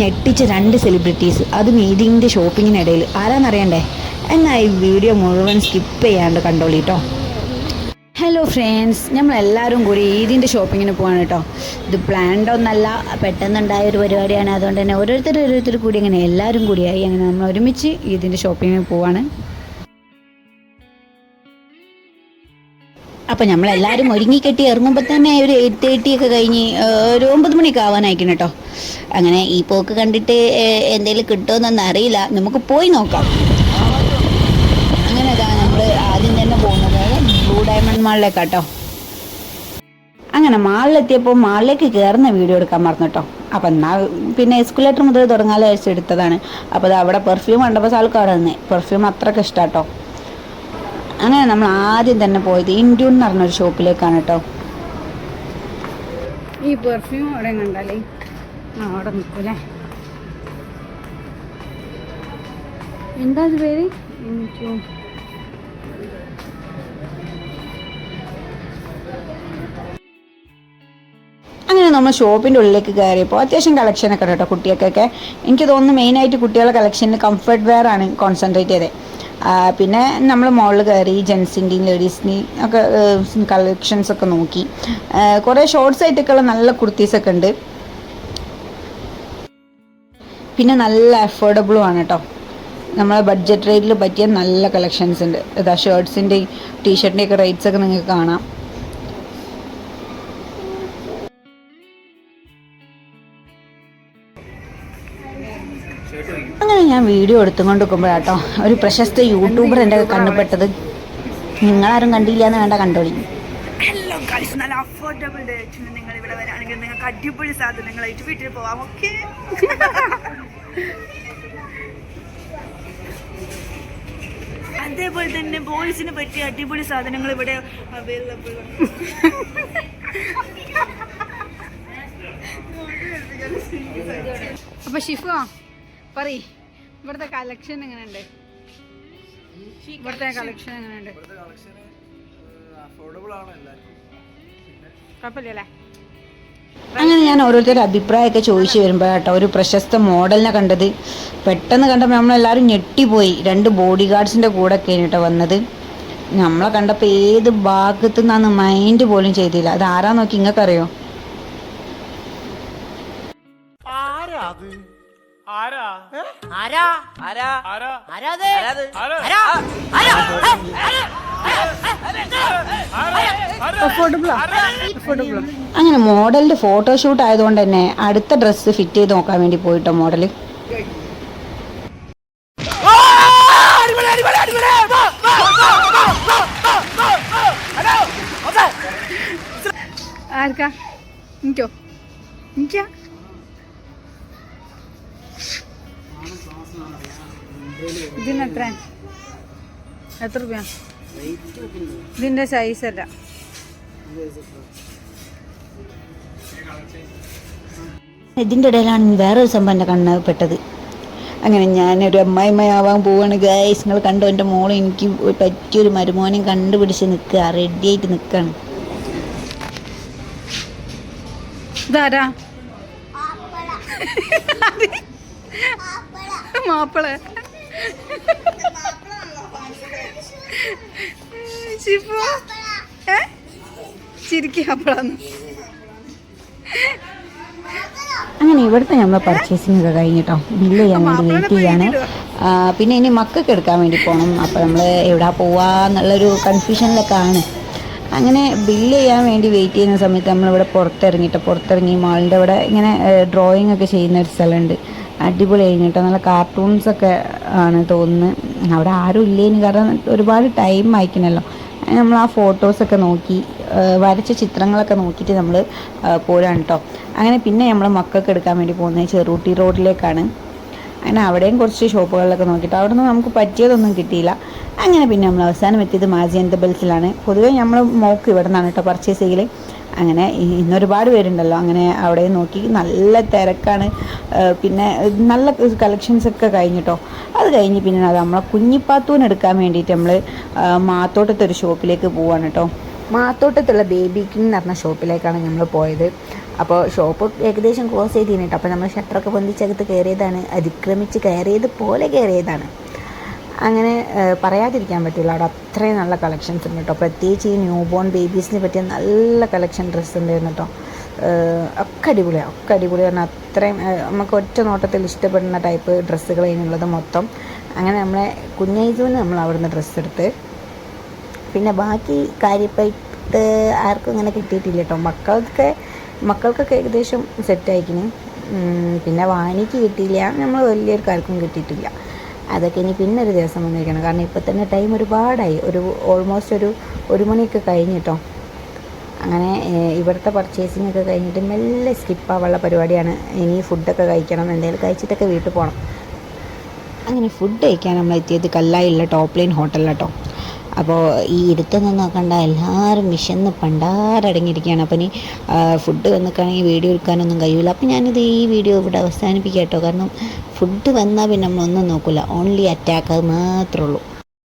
ഞെട്ടിച്ച രണ്ട് സെലിബ്രിറ്റീസ് അതും ഈദിന്റെ ഷോപ്പിങ്ങിനിടയിൽ ആരാന്നറിയണ്ടേ? എന്നാൽ ഈ വീഡിയോ മുഴുവൻ സ്കിപ്പ് ചെയ്യാണ്ട് കണ്ടോളിട്ടോ ഹലോ ഫ്രണ്ട്സ് നമ്മളെല്ലാവരും കൂടി ഈദിന്റെ ഷോപ്പിങ്ങിന് പോവാണ് കേട്ടോ ഇത് പ്ലാൻഡ് ഒന്നല്ല പെട്ടെന്നുണ്ടായ ഒരു പരിപാടിയാണ്. അതുകൊണ്ട് തന്നെ ഓരോരുത്തർ ഓരോരുത്തർ കൂടി അങ്ങനെ എല്ലാവരും കൂടിയായി അങ്ങനെ നമ്മൾ ഒരുമിച്ച് ഈദിന്റെ ഷോപ്പിങ്ങിന് പോവാണ്. അപ്പം നമ്മളെല്ലാവരും ഒരുങ്ങിക്കെട്ടി ഇറങ്ങുമ്പോൾ തന്നെ ഒരു എയ്റ്റ് തേർട്ടി ഒക്കെ കഴിഞ്ഞ് ഒരു ഒമ്പത് മണിയൊക്കെ ആവാനായിരിക്കണം കേട്ടോ. അങ്ങനെ ഈ പോക്ക് കണ്ടിട്ട് എന്തെങ്കിലും കിട്ടുമെന്നൊന്നും അറിയില്ല. നമുക്ക് പോയി നോക്കാം. അങ്ങനെ അതാ നമ്മൾ ആദ്യം തന്നെ പോകുന്നത്. ബ്ലൂ ഡയമണ്ട് മാളിലേക്കാട്ടോ അങ്ങനെ മാളിലെത്തിയപ്പോൾ മാളിലേക്ക് കയറുന്ന വീഡിയോ എടുക്കാൻ മറന്നു കേട്ടോ അപ്പം എന്നാൽ പിന്നെ എസ്കുലേറ്റർ മുതൽ തുടങ്ങാൻ വെച്ചെടുത്തതാണ് അപ്പോൾ അത് അവിടെ പെർഫ്യൂം കണ്ടപ്പോൾ ആൾക്കാർ തന്നെ പെർഫ്യൂം അത്രയ്ക്ക് ഇഷ്ടാട്ടോ അങ്ങനെ നമ്മൾ ആദ്യം തന്നെ പോയത് ഇൻഡ്യൂൺ എന്ന് പറഞ്ഞൊരു ഷോപ്പിലേക്കാണ് കേട്ടോ. ഈ പെർഫ്യൂം അവിടെ കണ്ടാലേ? ആ അവിടെ നിൽക്കൂലേ? എന്താ അത് പേര്? എനിക്ക് അങ്ങനെ നമ്മൾ ഷോപ്പിന്റെ ഉള്ളിലേക്ക് കയറിയപ്പോൾ അത്യാവശ്യം കളക്ഷനൊക്കെ കേട്ടോ കുട്ടികൾക്കൊക്കെ. എനിക്ക് തോന്നുന്നു മെയിനായിട്ട് കുട്ടികളുടെ കളക്ഷനിൽ കംഫർട്ട് വെയർ ആണ് കോൺസെൻട്രേറ്റ് ചെയ്തത് പിന്നെ നമ്മൾ മോളിൽ കയറി ജെൻസിന്റെയും ലേഡീസിന്റെയും ഒക്കെ കളക്ഷൻസ് ഒക്കെ നോക്കി. കുറേ ഷോർട്സ് ആയിട്ടൊക്കെയുള്ള നല്ല കുർത്തീസൊക്കെ ഉണ്ട്. പിന്നെ നല്ല അഫോർഡബിളും ആണ് കേട്ടോ നമ്മളെ ബഡ്ജറ്റ് റേറ്റിൽ പറ്റിയ നല്ല കളക്ഷൻസ് ഉണ്ട്. ഇതാ ഷർട്ട്സിന്റെയും ടീഷർട്ടിന്റെയൊക്കെ റേറ്റ്സ് ഒക്കെ നിങ്ങൾക്ക് കാണാം. അങ്ങനെ ഞാൻ വീഡിയോ എടുത്തുകൊണ്ട് നിൽക്കുമ്പോഴാട്ടോ ഒരു പ്രശസ്ത യൂട്യൂബർ എന്റെ കണ്ടുപെട്ടത് നിങ്ങളാരും കണ്ടില്ല എന്ന് വേണ്ട കണ്ടോളി. ഹലോ ഗൈസ് നല്ല അഫോർഡബിൾ നിങ്ങൾ ഇവിടെ വരാണെങ്കിൽ നിങ്ങൾക്ക് അടിപൊളി സാധനങ്ങളായിട്ട് വീട്ടിൽ പോവാം ഓക്കെ അതേപോലെ തന്നെ ബോയ്സിന് പറ്റിയ അടിപൊളി സാധനങ്ങൾ ഇവിടെ അവൈലബിൾ അപ്പൊ ഷിഫോ പറയ്. ഇവിടുത്തെ കളക്ഷൻ എങ്ങനെയുണ്ട്? ഇവിടുത്തെ കളക്ഷൻ എങ്ങനെയുണ്ട്? കുഴപ്പമില്ലല്ലേ? അങ്ങനെ ഞാൻ ഓരോരുത്തരുടെ അഭിപ്രായമൊക്കെ ചോദിച്ചു വരുമ്പോഴാട്ടോ ഒരു പ്രശസ്ത മോഡലിനെ കണ്ടത് പെട്ടെന്ന് കണ്ടപ്പോൾ നമ്മളെല്ലാവരും ഞെട്ടിപ്പോയി. രണ്ട് ബോഡി ഗാർഡ്സിന്റെ കൂടെ ഒക്കെ കേട്ടോ വന്നത്. നമ്മളെ കണ്ടപ്പോൾ ഏത് ഭാഗത്തു നിന്നാന്ന് മൈൻഡ് പോലും ചെയ്തില്ല. അത് ആരാ നോക്കി ഇങ്ങക്കറിയോ? ആരാ ആരാ? ആരാ? ആരാ? ആരാ? അങ്ങനെ മോഡലിന്റെ ഫോട്ടോഷൂട്ട് ആയതുകൊണ്ട് തന്നെ അടുത്ത ഡ്രസ്സ് ഫിറ്റ് ചെയ്ത് നോക്കാൻ വേണ്ടി പോയിട്ടോ മോഡൽ. ആർക്കാ? എനിക്കാ? എത്ര എത്ര രൂപ ഇതിന്റെ സൈസ് അല്ല. ഇതിന്റെ ഇടയിലാണ് വേറൊരു സംഭവം എന്റെ കണ്ണ് പെട്ടത്. അങ്ങനെ ഞാനൊരു അമ്മായിമ്മയാവാൻ പോവാണ് ഗൈസ് നിങ്ങൾ കണ്ടോ? എന്റെ മോളെ എനിക്ക് പറ്റിയൊരു മരുമോനെയും കണ്ടുപിടിച്ച് നിൽക്കുക റെഡിയായിട്ട് നിൽക്കുകയാണ് ഇതാരാ? മാപ്പിള. ശിഫു ഏ? ചിരിക്കുക അപ്പളാന്ന്. അങ്ങനെ ഇവിടുത്തെ നമ്മൾ പർച്ചേസിംഗ് ഒക്കെ കഴിഞ്ഞിട്ടോ. ബില്ല് ചെയ്യാൻ വേണ്ടി വെയിറ്റ് ചെയ്യാണ്. പിന്നെ ഇനി മക്കൾക്ക് എടുക്കാൻ വേണ്ടി പോകണം അപ്പോൾ നമ്മൾ എവിടെ പോവാന്നുള്ളൊരു കൺഫ്യൂഷനിലൊക്കെ ആണ്. അങ്ങനെ ബില്ല് ചെയ്യാൻ വേണ്ടി വെയിറ്റ് ചെയ്യുന്ന സമയത്ത് നമ്മളിവിടെ പുറത്തിറങ്ങിയിട്ട് പുറത്തിറങ്ങി മാളിന്റെ അവിടെ ഇങ്ങനെ ഡ്രോയിങ് ഒക്കെ ചെയ്യുന്ന ഒരു സ്ഥലമുണ്ട്. അടിപൊളി കേട്ടോ. നല്ല കാർട്ടൂൺസൊക്കെ ആണ് തോന്നുന്നത് അവിടെ ആരും ഇല്ലേന്ന് കാരണം ഒരുപാട് ടൈം ആയിക്കണല്ലോ. നമ്മൾ ആ ഫോട്ടോസൊക്കെ നോക്കി വരച്ച ചിത്രങ്ങളൊക്കെ നോക്കിയിട്ട് നമ്മൾ പോരാണ് കേട്ടോ അങ്ങനെ പിന്നെ നമ്മൾ മക്കൾക്ക് എടുക്കാൻ വേണ്ടി പോകുന്നത് ചെറുട്ടി റോഡിലേക്കാണ്. അങ്ങനെ അവിടെയും കുറച്ച് ഷോപ്പുകളിലൊക്കെ നോക്കിയിട്ട് അവിടെ നിന്ന് നമുക്ക് പറ്റിയതൊന്നും കിട്ടിയില്ല. അങ്ങനെ പിന്നെ നമ്മൾ അവസാനം എത്തിയത് മാജിയൻ ബെൽസിലാണ് പൊതുവേ നമ്മൾ മോക്ക് ഇവിടെ നിന്നാണ് കേട്ടോ പർച്ചേസ് ചെയ്യൽ അങ്ങനെ ഇന്നൊരുപാട് പേരുണ്ടല്ലോ. അങ്ങനെ അവിടെ നോക്കി നല്ല തിരക്കാണ്. പിന്നെ നല്ല കളക്ഷൻസ് ഒക്കെ കഴിഞ്ഞിട്ടോ. അത് കഴിഞ്ഞ് പിന്നെ അത് നമ്മളെ കുഞ്ഞിപ്പാത്തൂന് എടുക്കാൻ വേണ്ടിയിട്ട് നമ്മൾ മാത്തോട്ടത്തെ ഒരു ഷോപ്പിലേക്ക് പോവാണ് കേട്ടോ മാത്തോട്ടത്തുള്ള ബേബി കിങ് എന്ന് പറഞ്ഞ ഷോപ്പിലേക്കാണ് നമ്മൾ പോയത്. അപ്പോൾ ഷോപ്പ് ഏകദേശം ക്ലോസ് ചെയ്ത് അപ്പോൾ നമ്മൾ ഷട്ടറൊക്കെ പൊന്തിച്ചകത്ത് കയറിയതാണ്. അതിക്രമിച്ച് കയറിയത് പോലെ കയറിയതാണ്. അങ്ങനെ പറയാതിരിക്കാൻ പറ്റില്ല അവിടെ അത്രയും നല്ല കളക്ഷൻസ് ഉണ്ട് കേട്ടോ. പ്രത്യേകിച്ച് ഈ ന്യൂ ബോൺ ബേബീസിന് പറ്റിയ നല്ല കളക്ഷൻ ഡ്രസ്സ് ഉണ്ടായിരുന്നു കേട്ടോ. ഒക്കെ അടിപൊളിയാണ് ഒക്കെ അടിപൊളി പറഞ്ഞാൽ അത്രയും നമുക്ക് ഒറ്റ നോട്ടത്തിൽ ഇഷ്ടപ്പെടുന്ന ടൈപ്പ് ഡ്രസ്സുകൾ അതിനുള്ളത് മൊത്തം. അങ്ങനെ നമ്മളെ കുഞ്ഞൈസൂന് നമ്മൾ അവിടുന്ന് ഡ്രസ്സ് എടുത്ത്. പിന്നെ ബാക്കി കാര്യപ്പായിട്ട് ആർക്കും അങ്ങനെ കിട്ടിയിട്ടില്ല കേട്ടോ. മക്കൾക്ക് മക്കൾക്കൊക്കെ ഏകദേശം സെറ്റ് ആയിക്കിന്. പിന്നെ വാണിക്ക് കിട്ടിയില്ല. നമ്മൾ വലിയൊരു കാർക്കും കിട്ടിയിട്ടില്ല. അതൊക്കെ ഇനി പിന്നെ ഒരു ദിവസം വന്നിരിക്കണം. കാരണം ഇപ്പോൾ തന്നെ ടൈം ഒരുപാടായി. ഒരു ഓൾമോസ്റ്റ് ഒരു ഒരു മണിയൊക്കെ കഴിഞ്ഞിട്ടോ അങ്ങനെ ഇവിടുത്തെ പർച്ചേസിംഗ് ഒക്കെ കഴിഞ്ഞിട്ട് മെല്ലെ സ്കിപ്പാവുള്ള പരിപാടിയാണ്. ഇനി ഫുഡൊക്കെ കഴിക്കണം. എന്തെങ്കിലും കഴിച്ചിട്ടൊക്കെ വീട്ടിൽ പോകണം അങ്ങനെ ഫുഡ് കഴിക്കാൻ നമ്മൾ എത്തിയത് കല്ലായിലുള്ള ടോപ്പ് ലൈൻ ഹോട്ടലിലാട്ടോ അപ്പോൾ ഈ ഇരുത്തൊന്നും നോക്കണ്ട എല്ലാവരും വിശന്ന് പണ്ടാരടങ്ങിയിരിക്കുകയാണ് അപ്പം ഇനി ഫുഡ് വന്നിക്കാണെങ്കിൽ വീഡിയോ എടുക്കാനൊന്നും കഴിയില്ല അപ്പം ഞാനിത് ഈ വീഡിയോ ഇവിടെ അവസാനിപ്പിക്കാം കേട്ടോ. കാരണം ഫുഡ് വന്നാൽ പിന്നെ നമ്മളൊന്നും നോക്കില്ല ഓൺലി അറ്റാക്ക് അത് മാത്രമേ ഉള്ളൂ.